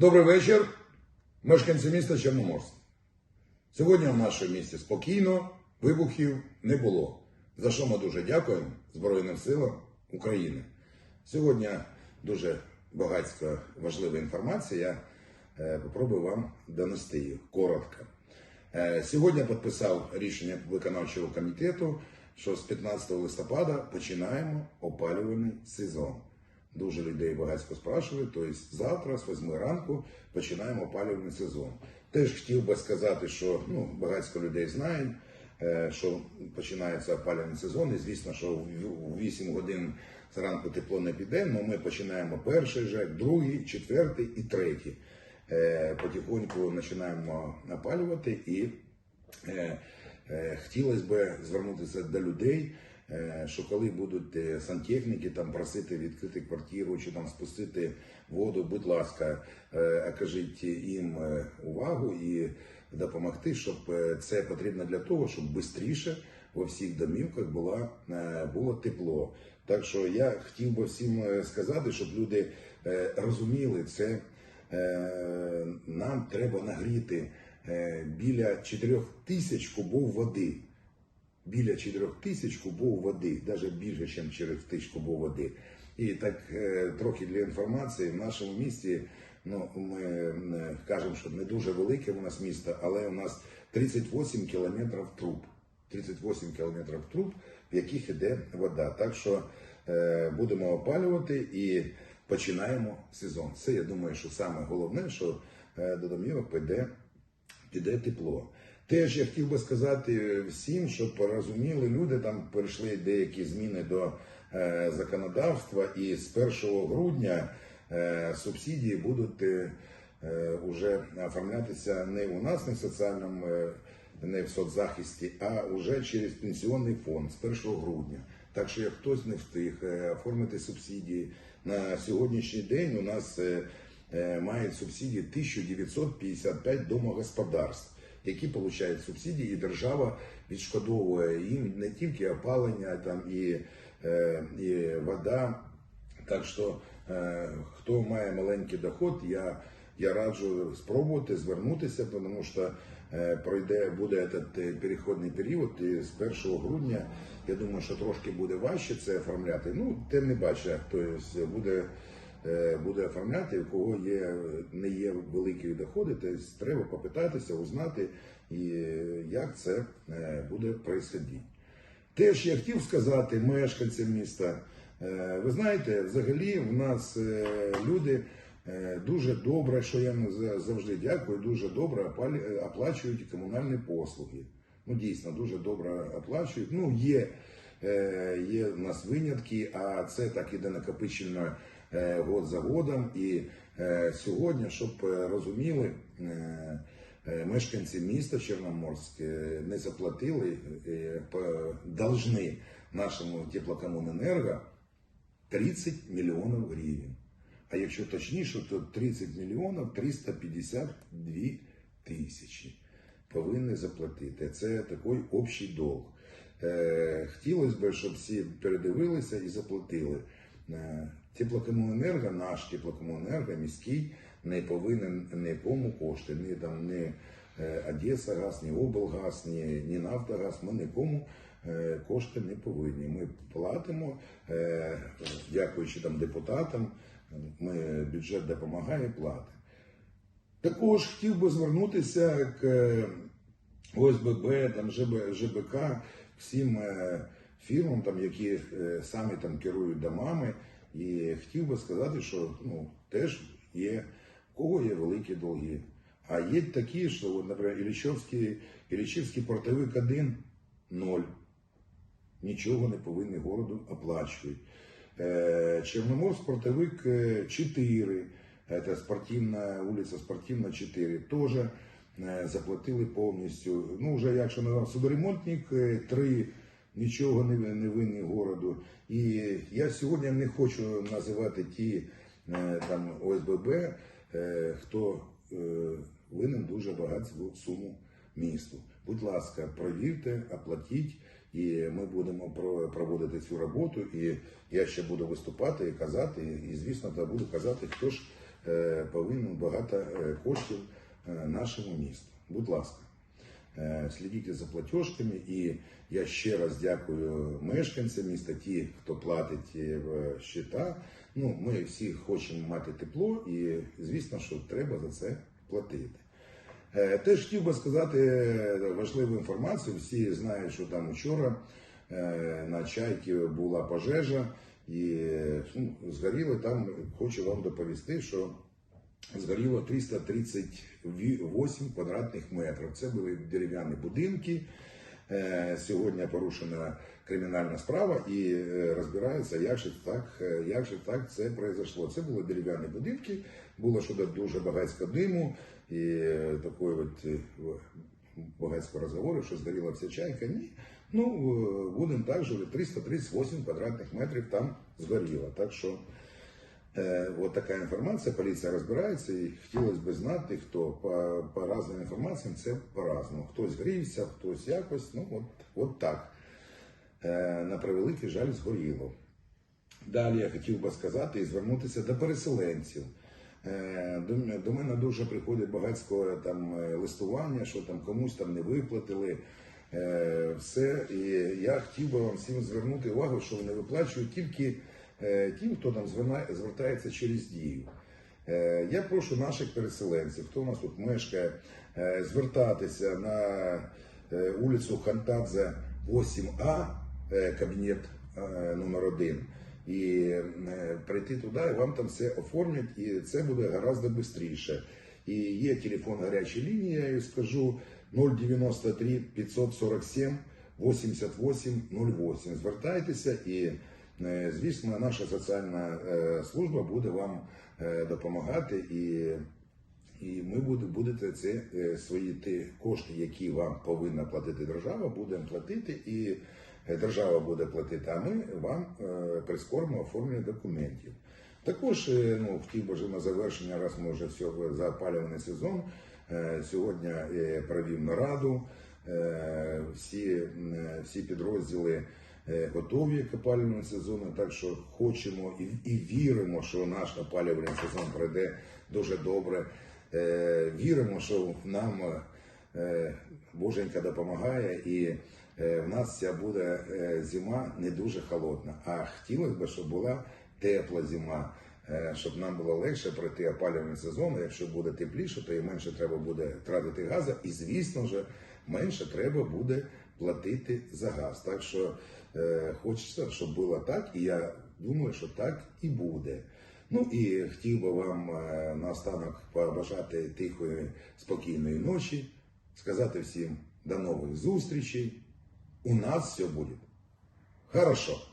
Добрий вечір, мешканці міста Чорноморськ. Сьогодні в нашому місті спокійно, вибухів не було. За що ми дуже дякуємо Збройним силам України. Сьогодні дуже багатська важлива інформація. Я е, попробую вам донести її коротко. Е, Сьогодні підписав рішення виконавчого комітету, що з 15 листопада починаємо опалювальний сезон. Дуже людей багатько спрашують, тобто завтра з 8 ранку починаємо опалювальний сезон. Теж хотів би сказати, що ну, багатько людей знають, е, що починається опалювальний сезон, і звісно, що в 8 годин зранку тепло не піде, але ми починаємо перший ЖЕК, другий, четвертий і третій. Е, Потихоньку починаємо опалювати і е, хотілося б звернутися до людей, що коли будуть е, сантехніки там просити відкрити квартиру чи там спустити воду, будь ласка, е, окажіть їм е, увагу і допомогти, щоб е, це потрібно для того, щоб швидше во всіх домівках була, е, було тепло. Так що я хотів би всім е, сказати, щоб люди е, розуміли це. Е, Нам треба нагріти е, біля 4 тисяч кубов води. Біля 4 тисяч кубов води, навіть більше, ніж 4 тисяч кубов води. І так е, трохи для інформації, в нашому місті, ну ми кажемо, що не дуже велике у нас місто, але у нас 38 кілометрів труб. 38 кілометрів труб, в яких іде вода. Так що е, будемо опалювати і починаємо сезон. Це я думаю, що саме головне, що е, до домівок піде, піде тепло. Теж я хотів би сказати всім, щоб розуміли, люди там перейшли деякі зміни до е, законодавства, і з 1 грудня е, субсидії будуть е, е, уже оформлятися не у нас, не в соціальному, е, не в соцзахисті, а вже через пенсіонний фонд з 1 грудня. Так що, як хтось не встиг е, оформити субсидії на сьогоднішній день, у нас е, мають субсидії 1955 домогосподарств, які отримують субсидії, і держава відшкодовує їм не тільки опалення, там і, е, і вода. Так що е, хто має маленький доход, я, я раджу спробувати звернутися, тому що е, пройде буде цей перехідний період, і з 1 грудня я думаю, що трошки буде важче це оформляти. Ну, тим не бачить, тобто буде, буде оформляти, у кого є, не є великі доходи, тобто треба попитатися, узнати, і як це е, буде происходити. Теж я хотів сказати мешканцям міста. е, Ви знаєте, взагалі в нас е, люди е, дуже добре, що я завжди дякую, дуже добре е, оплачують комунальні послуги. Ну, дійсно, дуже добре оплачують. Ну, є, е, є в нас винятки, а це так іде накопичено е, год за годом. І е, сьогодні, щоб е, розуміли, е, е, мешканці міста Чорноморськ е, не заплатили, е, должны нашому теплокомуненерго 30 мільйонів гривень. А якщо точніше, то 30 мільйонів 352 тисячі повинні заплатити. Це такий общий долг. Е, хотілося б, щоб всі передивилися і заплатили. Теплокомуненерго, наш теплокомуненерго міський не повинен нікому кошти, ні там ні е, Одеса газ, ні облгаз, ні, ні Нафтогаз. Ми нікому е, кошти не повинні. Ми платимо, е, дякуючи там депутатам, ми бюджет допомагає платить. Також хотів би звернутися к ОСББ, там, ЖБ, ЖБК, всім фірмам, там, які самі там керують домами. І хотів би сказати, що ну, теж є, в кого є великі долги. А є такі, що, наприклад, Іллічівський, Іллічівський портовик 1 – ноль. Нічого не повинні городу оплачують. Е, Чорноморськ портовик 4, це спортивна вулиця Спортивна 4, теж е, заплатили повністю. Ну, вже якщо на судоремонтник 3, нічого не, не винні городу. І я сьогодні не хочу називати ті е, там ОСББ, е, хто е, винен дуже багату суму місту. Будь ласка, провірте, оплатіть, і ми будемо про- проводити цю роботу. І я ще буду виступати і казати, і звісно, та буду казати, хто ж повинен багато коштів нашому місту. Будь ласка, слідіть за платіжками, і я ще раз дякую мешканцям міста, ті, хто платить е, в щита. Ну, ми всі хочемо мати тепло, і звісно, що треба за це платити. Е, Теж хотів би сказати е, важливу інформацію. Всі знають, що там вчора е, на чайці була пожежа і е, ну, згоріли там. Хочу вам доповісти, що згоріло 338 квадратних метрів. Це були дерев'яні будинки. Е, Сьогодні порушена кримінальна справа і е, розбирається, як же так, е, як же так це произошло. Це були дерев'яні будинки, було щодо дуже багатсько диму і такої от багатсько розговору, що згоріла вся чайка. Ні. Ну, будемо так же 338 квадратних метрів там згоріло. Так що Е, от така інформація, поліція розбирається, і хотілося б знати, хто по, по різним інформаціям це по-разному. Хтось грівся, хтось якось, ну от, от так. Е, на превеликий жаль згоріло. Далі я хотів би сказати і звернутися до переселенців. Е, До, мене дуже приходить багатського там е, листування, що там комусь там не виплатили. Е, Все. І я хотів би вам всім звернути увагу, що вони виплачують тільки е, тим, хто там звертається через дію. Е, Я прошу наших переселенців, хто у нас тут мешкає, е, звертатися на е, вулицю Хантадзе 8А, е, кабінет е, номер 1 і е, прийти туди, і вам там все оформлять, і це буде гораздо швидше. І є телефон гарячої лінії, я їй скажу 093 547 88 08. Звертайтеся і, е, звісно, наша соціальна е, служба буде вам е, допомагати і. І ми буде- будете це е, свої ті кошти, які вам повинна платити держава, будемо платити, і е, держава буде платити, а ми вам е, прискоримо оформлення документів. Також е, ну, хотів би на завершення, раз ми вже все за сезон. е, Сьогодні е, провів нараду. е, Всі, е, всі підрозділи е, готові к опалювальному сезону, так що хочемо і, і віримо, що наш опалювальний сезон пройде дуже добре. Е, Віримо, що нам е, Боженька допомагає, і е, в нас ця буде е, зима не дуже холодна. А хотілося б, щоб була тепла зима, е, щоб нам було легше пройти опалювальний сезон. Якщо буде тепліше, то і менше треба буде тратити газу, і звісно ж, менше треба буде платити за газ. Так що е, хочеться, щоб було так, і я думаю, що так і буде. Ну і хотів би вам е, наостанок побажати тихої, спокійної ночі, сказати всім до нових зустрічей. У нас все буде хорошо.